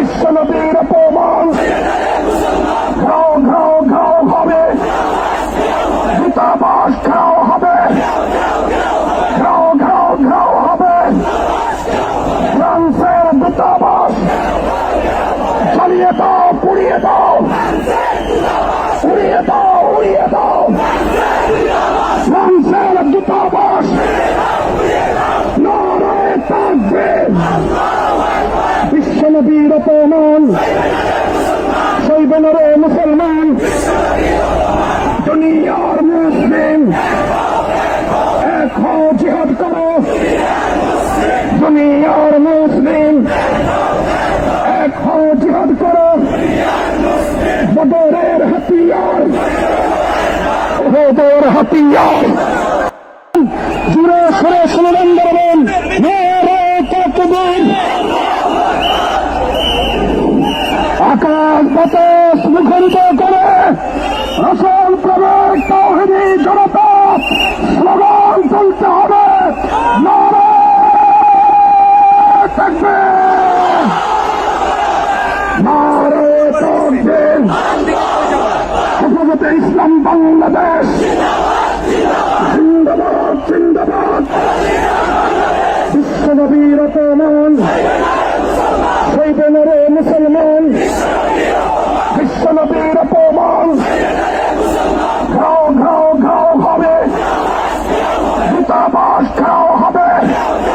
বিশ্বনবীর অপমান। ঘাও ঘাও ঘাও হবে দূতাবাস ঘাও হবে ঘাও ঘাও ঘাও হবে ফ্রান্সের দূতাবাস। জ্বালিয়ে দাও, পুড়িয়ে দাও। উড়িয়ে দাও উড়িয়ে দাও। ফ্রান্সের দূতাবাস। নারায় দুনিয়ার মুসলিম। এক হও জিহাদ করো। দুনিয়ার মুসলিম। এক হও জিহাদ করো। বদরের হাতিয়ার। ওদের হাতিয়ার। জুড়ে সরে শুনলেন বলবেন বাতাস মুখরিত করে। আসল প্রবেশ তৌহিদি জনতা স্লোগান তুলতে হবে। থাকবে। ইসলাম বাংলাদেশ। কারাবাস দেওয়া হবে।